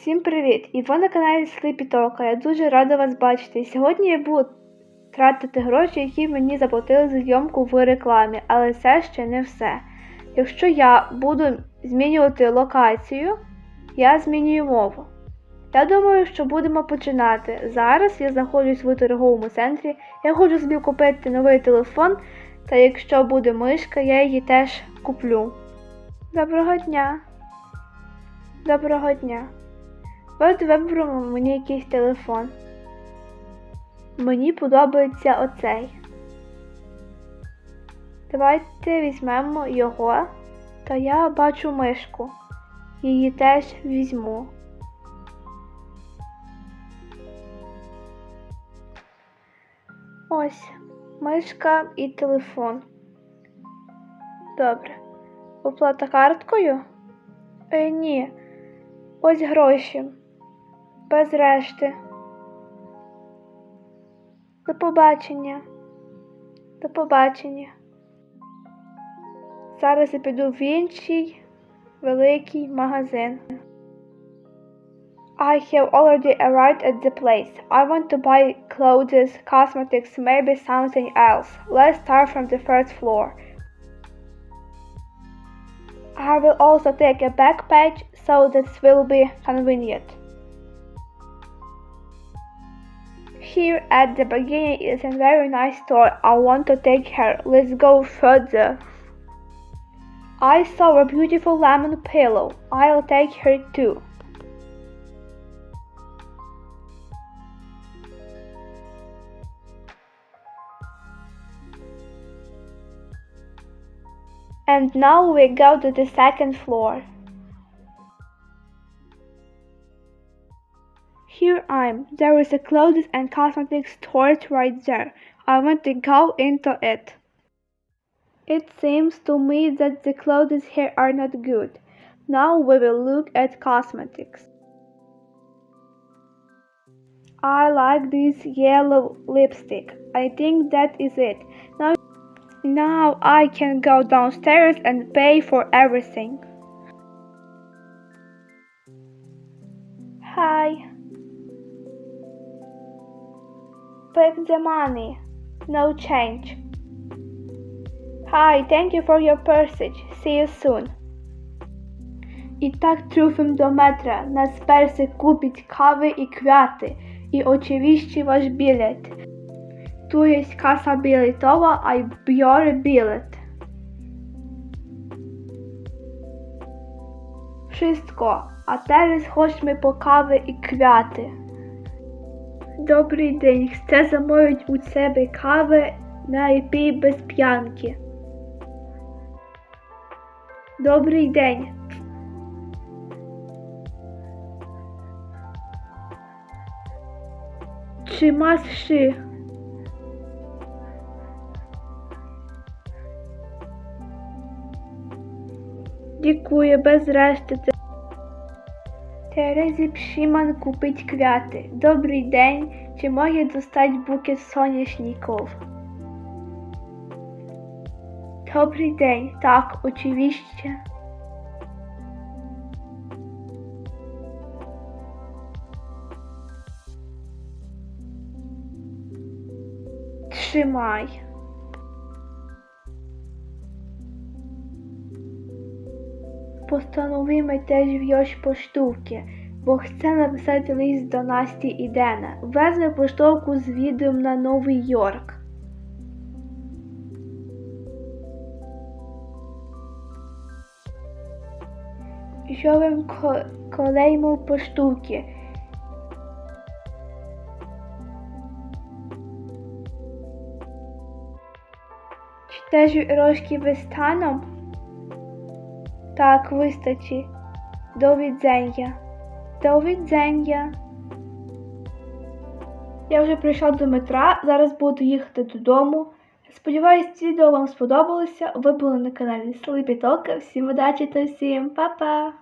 Всім привіт! І ви на каналі Talk. Я дуже рада вас бачити. Сьогодні я буду тратити гроші, які мені заплатили за зйомку в рекламі, але це ще не все. Якщо я буду змінювати локацію, я змінюю мову. Я думаю, що будемо починати. Зараз я знаходжусь в торговому центрі. Я хочу собі купити новий телефон, та якщо буде мишка, я її теж куплю. Доброго дня! Доброго дня! От виберемо мені якийсь телефон. Мені подобається оцей. Давайте візьмемо його, та я бачу мишку. Її теж візьму. Ось мишка і телефон. Добре. Оплата карткою? Е, ні. Ось гроші. Без решти. До побачення. До побачення. Зараз я піду в інший великий магазин. I have already arrived at the place. I want to buy clothes, cosmetics, maybe something else. Let's start from the first floor. I will also take a backpack so this will be convenient. Here at the beginning is a very nice store. I want to take her. Let's go further. I saw a beautiful lemon pillow. I'll take her too. And now we go to the second floor. Here I'm. There is a clothes and cosmetics store right there. I want to go into it. It seems to me that the clothes here are not good. Now we will look at cosmetics. I like this yellow lipstick. I think that is it. Now now I can go downstairs and pay for everything. Hi. Pay the money. No change. Hi, thank you for your purchase. See you soon. І так трюфим до метра. Нас перси купить кави і квяти. І очевидно ваш білет. Tu jest kasa biletowa, a biorę bilet. Wszystko, a teraz chodźmy po kawę i kwiaty. Добрий день, chcę zamówić u ciebie kawę, najlepiej bez pianki. Добрий день. Masz szy? Дякую, без решти. Terezy Przyman kupić kwiaty. Dobry dzień, czy mogę dostać bukiet sonieśników? Dobry dzień, tak, oczywiście. Trzymaj. Постановимо теж в'єш поштовки, бо хоче написати лист до Насті і Дена. Везме поштовку з відео на Новий Йорк. Жовим колеймо поштовки. Теж рожки вистаном? Так, вистачить. До відзення. До відзення. Я вже прийшла до метра, зараз буду їхати додому. Сподіваюсь, відео вам сподобалося. Ви були на каналі Talk. Всім удачі та всім па-па!